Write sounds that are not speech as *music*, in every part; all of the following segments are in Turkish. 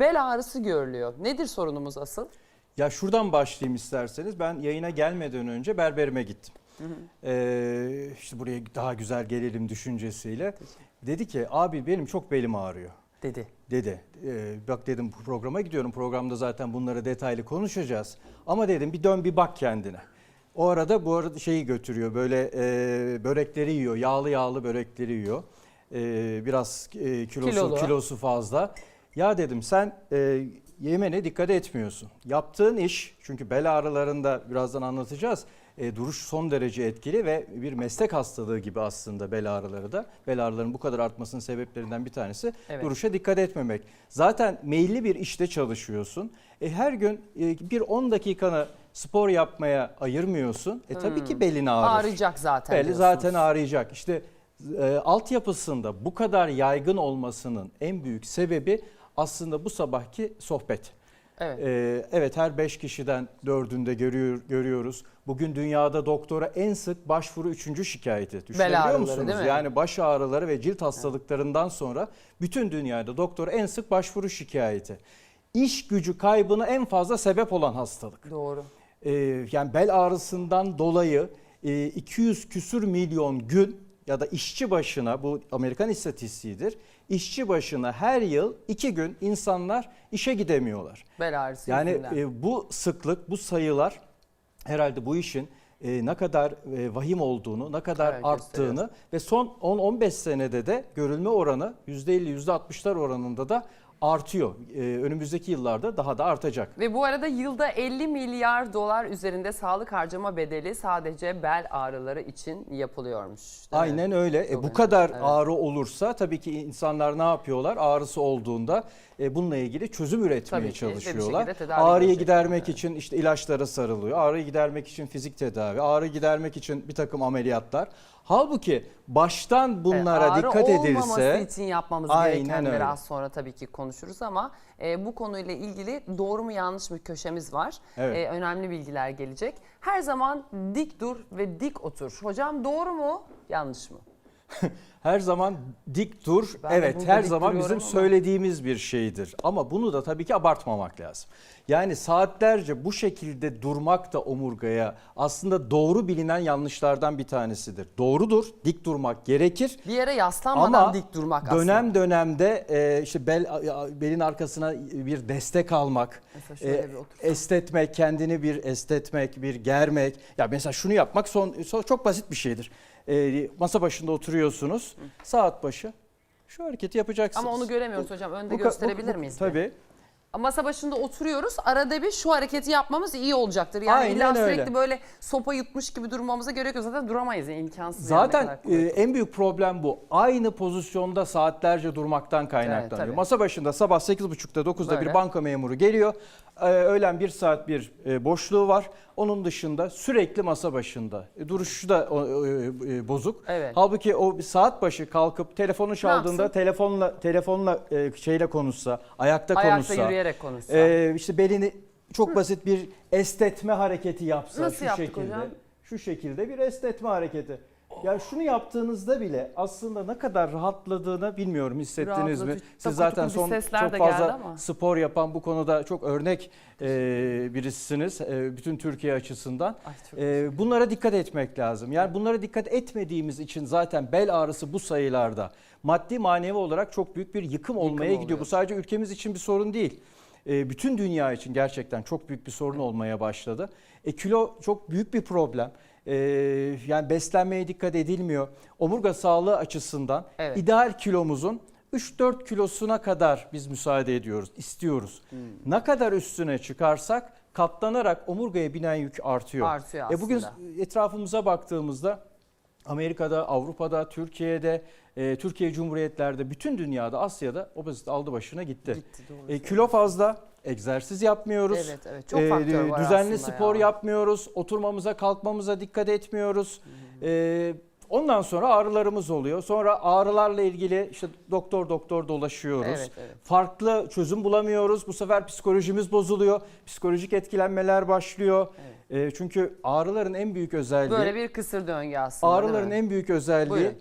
bel ağrısı görülüyor. Nedir sorunumuz asıl? Ya şuradan başlayayım isterseniz. Ben yayına gelmeden önce berberime gittim. Ee, işte buraya daha güzel gelelim düşüncesiyle. Dedi ki abi benim çok belim ağrıyor. Dedi. Dedi. Ee, bak dedim programa gidiyorum. Programda zaten bunları detaylı konuşacağız. Ama dedim bir dön bir bak kendine. O arada bu arada şeyi götürüyor böyle e, börekleri yiyor. Yağlı yağlı börekleri yiyor. Ee, biraz e, kilosu Kilolu. kilosu fazla. Ya dedim sen e, yemene dikkat etmiyorsun. Yaptığın iş çünkü bel ağrılarında birazdan anlatacağız. E, duruş son derece etkili ve bir meslek hastalığı gibi aslında bel ağrıları da. Bel ağrılarının bu kadar artmasının sebeplerinden bir tanesi Evet. duruşa dikkat etmemek. Zaten meyilli bir işte çalışıyorsun. E, her gün e, bir 10 dakikanı spor yapmaya ayırmıyorsun. E tabii ki belin ağrır. Ağrıyacak zaten Beli diyorsunuz. zaten ağrıyacak. İşte e, altyapısında bu kadar yaygın olmasının en büyük sebebi aslında bu sabahki sohbet. Evet. Ee, evet her 5 kişiden 4'ünde görüyor, görüyoruz. Bugün dünyada doktora en sık başvuru 3. şikayeti. Düşünebiliyor musunuz? değil mi? Yani baş ağrıları ve cilt hastalıklarından sonra bütün dünyada doktora en sık başvuru şikayeti. İş gücü kaybına en fazla sebep olan hastalık. Doğru. Ee, yani bel ağrısından dolayı e, 200 küsür milyon gün ya da işçi başına bu Amerikan istatistiğidir. İşçi başına her yıl iki gün insanlar işe gidemiyorlar. Bel ağrısı Yani yüzünden. e, bu sıklık, bu sayılar herhalde bu işin e, ne kadar e, vahim olduğunu, ne kadar Evet, arttığını ve son 10-15 senede de görülme oranı %50, %60'lar oranında da artıyor. E, önümüzdeki yıllarda daha da artacak. Ve bu arada yılda 50 milyar dolar üzerinde sağlık harcama bedeli sadece bel ağrıları için yapılıyormuş. değil mi? Aynen öyle. E, Çok bu önemli. kadar Evet. ağrı olursa tabii ki insanlar ne yapıyorlar? Ağrısı olduğunda e, bununla ilgili çözüm üretmeye Tabii ki ve bir çalışıyorlar. şekilde tedavi Ağrıyı görecek. gidermek Evet. için işte ilaçlara sarılıyor. Ağrıyı gidermek için fizik tedavi, ağrı gidermek için bir takım ameliyatlar. Halbuki baştan bunlara E, ağrı dikkat olmaması edilse için yapmamız gerekenleri öyle. az sonra tabii ki konuşuruz ama e, bu konuyla ilgili doğru mu yanlış mı köşemiz var. Evet. E, önemli bilgiler gelecek. Her zaman dik dur ve dik otur. Hocam doğru mu yanlış mı? *laughs* her zaman dik dur. Ben evet, her zaman bizim ama. söylediğimiz bir şeydir. Ama bunu da tabii ki abartmamak lazım. Yani saatlerce bu şekilde durmak da omurgaya aslında doğru bilinen yanlışlardan bir tanesidir. Doğrudur, dik durmak gerekir. Bir yere yaslanmadan Ama dik durmak dönem aslında. dönemde e, işte bel belin arkasına bir destek almak, e, estetmek, kendini bir estetmek, bir germek. Ya mesela şunu yapmak son, son çok basit bir şeydir. E, masa başında oturuyorsunuz. Saat başı şu hareketi yapacaksınız. Ama onu göremiyoruz hocam. Önde Bu gösterebilir bu- miyiz? bir? Tabii. Masa başında oturuyoruz. Arada bir şu hareketi yapmamız iyi olacaktır. Yani Aynen illa öyle. sürekli böyle sopa yutmuş gibi durmamıza gerek yok. Zaten duramayız yani imkansız. yani ne Zaten kadar kuvvetli. e, en büyük problem bu. Aynı pozisyonda saatlerce durmaktan kaynaklanıyor. tabii. Masa başında sabah 8.30'da 9'da Böyle. bir banka memuru geliyor. E, öğlen bir saat bir e, boşluğu var. Onun dışında sürekli masa başında. E, duruşu da o, e, e, bozuk. Evet. Halbuki o bir saat başı kalkıp telefonu çaldığında telefonla telefonla e, şeyle konuşsa, ayakta, Ayakta konuşsa. yürüyerek konuşsa. e, işte belini çok basit bir estetme hareketi yapsa Nasıl şu yaptık şekilde. hocam? Şu şekilde bir estetme hareketi. Ya şunu yaptığınızda bile aslında ne kadar rahatladığını bilmiyorum hissettiniz mi? Rahatlatıcı. Siz Takır zaten tukur bir son sesler çok de geldi fazla ama. spor yapan bu konuda çok örnek e, birisiniz e, bütün Türkiye açısından. Ay, çok E, bunlara dikkat etmek lazım. Yani bunlara dikkat etmediğimiz için zaten bel ağrısı bu sayılarda maddi manevi olarak çok büyük bir yıkım olmaya gidiyor. oluyor. Bu sadece ülkemiz için bir sorun değil. E, bütün dünya için gerçekten çok büyük bir sorun olmaya başladı. E, kilo çok büyük bir problem. E, yani beslenmeye dikkat edilmiyor. Omurga sağlığı açısından Evet. ideal kilomuzun 3-4 kilosuna kadar biz müsaade ediyoruz, istiyoruz. Hmm. Ne kadar üstüne çıkarsak katlanarak omurgaya binen yük artıyor. Artıyor E bugün etrafımıza baktığımızda Amerika'da, Avrupa'da, Türkiye'de, e, Türkiye Cumhuriyetlerde, bütün dünyada, Asya'da obezite aldı başına gitti. Gitti, doğru E, kilo fazla, egzersiz yapmıyoruz. Evet, evet. Çok E, faktör var Düzenli spor ya. yapmıyoruz. Oturmamıza, kalkmamıza dikkat etmiyoruz. E, ondan sonra ağrılarımız oluyor. Sonra ağrılarla ilgili işte doktor doktor dolaşıyoruz. Evet, evet. Farklı çözüm bulamıyoruz. Bu sefer psikolojimiz bozuluyor. Psikolojik etkilenmeler başlıyor. E, çünkü ağrıların en büyük özelliği Böyle bir kısır döngü aslında. Ağrıların en büyük özelliği Buyurun.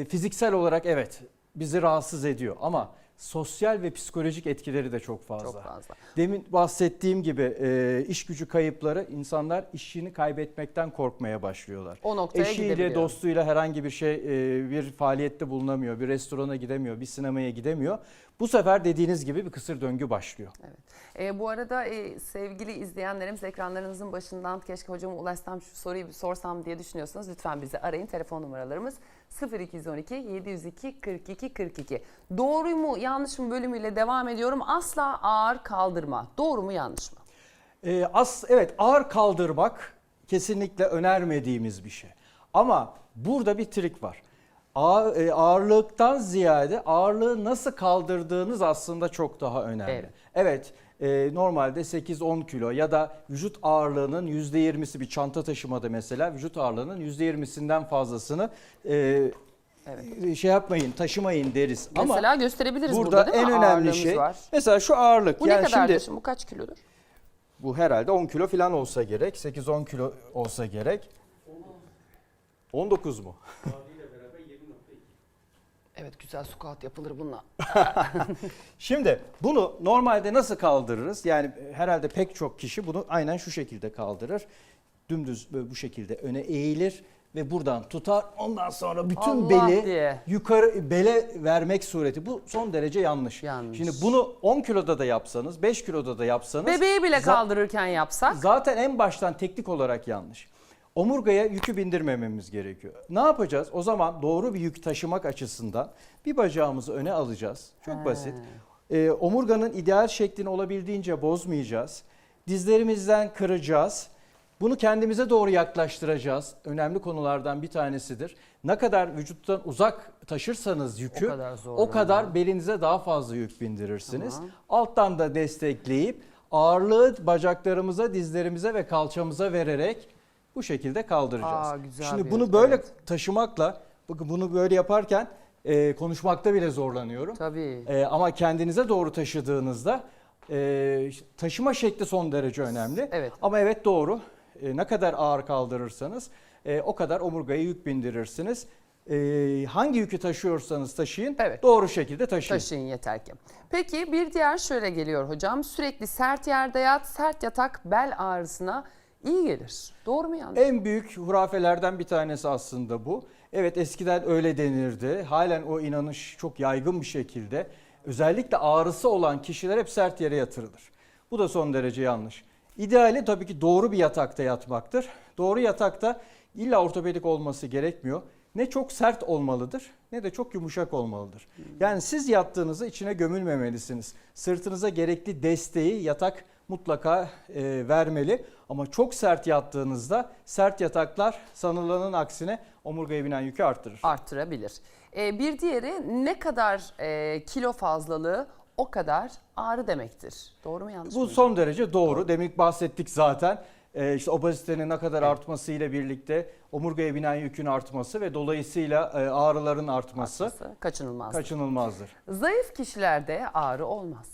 e, fiziksel olarak evet bizi rahatsız ediyor ama sosyal ve psikolojik etkileri de çok fazla. Çok fazla. Demin bahsettiğim gibi e, iş gücü kayıpları insanlar işini kaybetmekten korkmaya başlıyorlar. O noktaya Eşiyle, dostuyla herhangi bir şey e, bir faaliyette bulunamıyor, bir restorana gidemiyor, bir sinemaya gidemiyor. Bu sefer dediğiniz gibi bir kısır döngü başlıyor. E, bu arada e, sevgili izleyenlerimiz ekranlarınızın başından keşke hocama ulaşsam şu soruyu bir sorsam diye düşünüyorsanız lütfen bizi arayın. Telefon numaralarımız 0212 702 42 42. Doğru mu yanlış mı bölümüyle devam ediyorum. Asla ağır kaldırma. Doğru mu yanlış mı? E, as evet ağır kaldırmak kesinlikle önermediğimiz bir şey. Ama burada bir trik var. Ağır, e, ağırlıktan ziyade ağırlığı nasıl kaldırdığınız aslında çok daha önemli. Evet. Evet, e, normalde 8-10 kilo ya da vücut ağırlığının %20'si bir çanta taşımada mesela vücut ağırlığının %20'sinden fazlasını e, Evet. şey yapmayın, taşımayın deriz. Ama Mesela gösterebiliriz burada, burada, değil mi? en önemli Ağırlığımız şey var. mesela şu ağırlık. Bu yani ne kadardır şimdi şimdi? Bu kaç kilodur? bu herhalde 10 kilo falan olsa gerek. 8-10 kilo olsa gerek. 19 mu? *laughs* Evet güzel squat yapılır bununla. *laughs* Şimdi bunu normalde nasıl kaldırırız? Yani herhalde pek çok kişi bunu aynen şu şekilde kaldırır. Dümdüz böyle bu şekilde öne eğilir ve buradan tutar. Ondan sonra bütün Allah beli diye. yukarı bele vermek sureti. Bu son derece yanlış. Yanlış. Şimdi bunu 10 kiloda da yapsanız, 5 kiloda da yapsanız Bebeği bile kaldırırken yapsak. Zaten en baştan teknik olarak yanlış. Omurgaya yükü bindirmememiz gerekiyor. Ne yapacağız? O zaman doğru bir yük taşımak açısından bir bacağımızı öne alacağız. Çok He. basit. Ee, omurganın ideal şeklini olabildiğince bozmayacağız. Dizlerimizden kıracağız. Bunu kendimize doğru yaklaştıracağız. Önemli konulardan bir tanesidir. Ne kadar vücuttan uzak taşırsanız yükü O kadar zor o kadar yani. belinize daha fazla yük bindirirsiniz. Tamam. Alttan da destekleyip ağırlığı bacaklarımıza, dizlerimize ve kalçamıza vererek bu şekilde kaldıracağız. Aa, güzel Şimdi bir bunu yöntem, böyle evet. taşımakla, bakın bunu böyle yaparken e, konuşmakta bile zorlanıyorum. Tabii. E, ama kendinize doğru taşıdığınızda e, taşıma şekli son derece önemli. Evet. Ama evet doğru. E, ne kadar ağır kaldırırsanız e, o kadar omurgaya yük bindirirsiniz. E, hangi yükü taşıyorsanız taşıyın, Evet. doğru şekilde taşıyın. Taşıyın yeter ki. Peki bir diğer şöyle geliyor hocam. Sürekli sert yerde yat, sert yatak bel ağrısına iyi gelir. Doğru mu yanlış? En büyük hurafelerden bir tanesi aslında bu. Evet eskiden öyle denirdi. Halen o inanış çok yaygın bir şekilde. Özellikle ağrısı olan kişiler hep sert yere yatırılır. Bu da son derece yanlış. İdeali tabii ki doğru bir yatakta yatmaktır. Doğru yatakta illa ortopedik olması gerekmiyor. Ne çok sert olmalıdır ne de çok yumuşak olmalıdır. Yani siz yattığınızda içine gömülmemelisiniz. Sırtınıza gerekli desteği yatak mutlaka e, vermeli. Ama çok sert yattığınızda sert yataklar sanılanın aksine omurgaya binen yükü arttırır. Arttırabilir. Ee, bir diğeri ne kadar e, kilo fazlalığı o kadar ağrı demektir. Doğru mu yanlış Bu mı? son derece doğru. Demin bahsettik zaten. Ee, işte obezitenin ne kadar artması ile birlikte omurgaya binen yükün artması ve dolayısıyla e, ağrıların artması Artması kaçınılmaz. kaçınılmazdır. Zayıf kişilerde ağrı olmaz.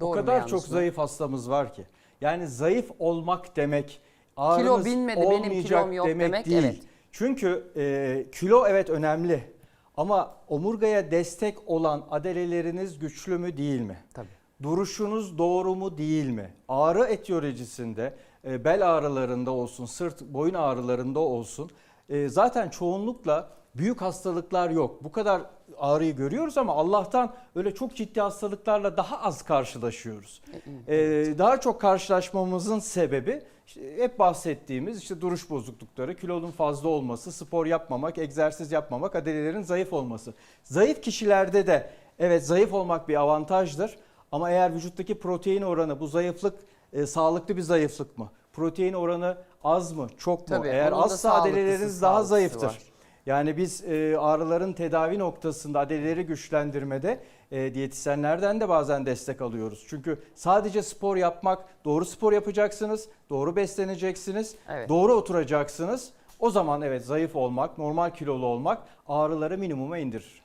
Doğru o kadar çok mı? zayıf hastamız var ki. Yani zayıf olmak demek ağrınız binmedi, benim olmayacak kilom yok demek, demek, değil. evet. Çünkü e, kilo evet önemli ama omurgaya destek olan adeleleriniz güçlü mü değil mi? Tabii. Duruşunuz doğru mu değil mi? Ağrı etiyolojisinde e, bel ağrılarında olsun, sırt boyun ağrılarında olsun e, zaten çoğunlukla büyük hastalıklar yok. Bu kadar ağrıyı görüyoruz ama Allah'tan öyle çok ciddi hastalıklarla daha az karşılaşıyoruz. E, daha çok karşılaşmamızın sebebi işte hep bahsettiğimiz işte duruş bozuklukları, kilonun fazla olması, spor yapmamak, egzersiz yapmamak, adelelerin zayıf olması. Zayıf kişilerde de evet zayıf olmak bir avantajdır. Ama eğer vücuttaki protein oranı bu zayıflık e, sağlıklı bir zayıflık mı? Protein oranı az mı? Çok mu? Tabii, eğer azsa adeleleriniz daha zayıftır. var. Yani biz e, ağrıların tedavi noktasında adeleleri güçlendirmede e, diyetisyenlerden de bazen destek alıyoruz. Çünkü sadece spor yapmak, doğru spor yapacaksınız, doğru besleneceksiniz, Evet. doğru oturacaksınız. O zaman evet zayıf olmak, normal kilolu olmak ağrıları minimuma indirir.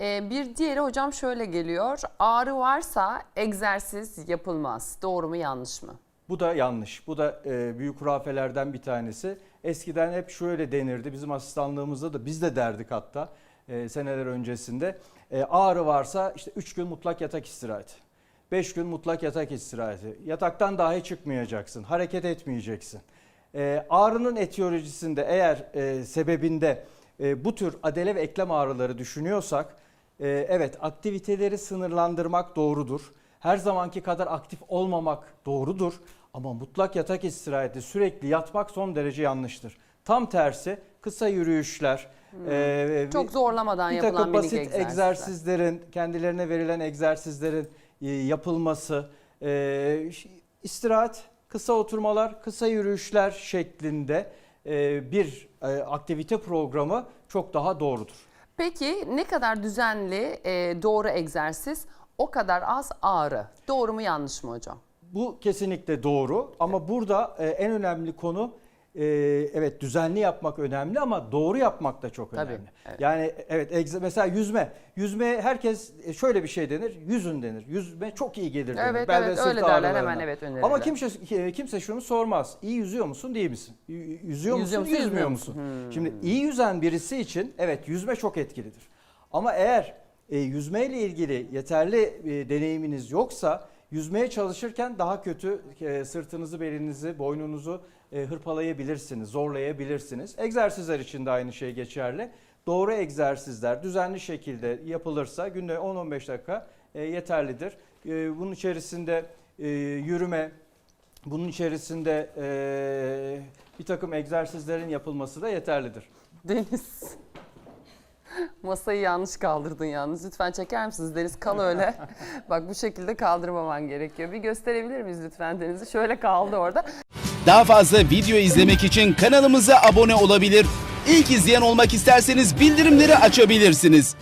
Ee, bir diğeri hocam şöyle geliyor. Ağrı varsa egzersiz yapılmaz. Doğru mu yanlış mı? Bu da yanlış. Bu da e, büyük hurafelerden bir tanesi. Eskiden hep şöyle denirdi. Bizim asistanlığımızda da biz de derdik hatta e, seneler öncesinde. E, ağrı varsa işte 3 gün mutlak yatak istirahati. 5 gün mutlak yatak istirahati. Yataktan dahi çıkmayacaksın. Hareket etmeyeceksin. E, ağrının etiyolojisinde eğer e, sebebinde e, bu tür adele ve eklem ağrıları düşünüyorsak e, evet aktiviteleri sınırlandırmak doğrudur. Her zamanki kadar aktif olmamak doğrudur. Ama mutlak yatak istirahati sürekli yatmak son derece yanlıştır. Tam tersi kısa yürüyüşler, e, Çok zorlamadan bir yapılan takım basit egzersizler. egzersizlerin, kendilerine verilen egzersizlerin e, yapılması, e, istirahat, kısa oturmalar, kısa yürüyüşler şeklinde e, bir e, aktivite programı çok daha doğrudur. Peki ne kadar düzenli e, doğru egzersiz o kadar az ağrı. Doğru mu yanlış mı hocam? Bu kesinlikle doğru ama burada e, en önemli konu e, evet düzenli yapmak önemli ama doğru yapmak da çok Tabii, önemli. evet. Yani evet egze- mesela yüzme. Yüzme herkes e, şöyle bir şey denir. Yüzün denir. Yüzme çok iyi gelir denir. Evet, bel ve evet, sırt öyle derler, ağrılarına. hemen evet önerirler. Ama kimse kimse şunu sormaz. İyi yüzüyor musun değil misin? Y- Yüzüyor musun, Yüzüyor musun, yüzmüyor yüzmüyor musun? musun? Hmm. Şimdi iyi yüzen birisi için evet yüzme çok etkilidir. Ama eğer e, yüzmeyle ilgili yeterli e, deneyiminiz yoksa yüzmeye çalışırken daha kötü e, sırtınızı, belinizi, boynunuzu e, hırpalayabilirsiniz, zorlayabilirsiniz. Egzersizler için de aynı şey geçerli. Doğru egzersizler düzenli şekilde yapılırsa günde 10-15 dakika e, yeterlidir. Bunun içerisinde yürüme, bunun içerisinde bir takım egzersizlerin yapılması da yeterlidir. Deniz. Masayı yanlış kaldırdın yalnız. Lütfen çeker misiniz Deniz? Kal öyle. *laughs* Bak bu şekilde kaldırmaman gerekiyor. Bir gösterebilir miyiz lütfen Deniz'i? Şöyle kaldı orada. Daha fazla video izlemek için kanalımıza abone olabilir. İlk izleyen olmak isterseniz bildirimleri açabilirsiniz.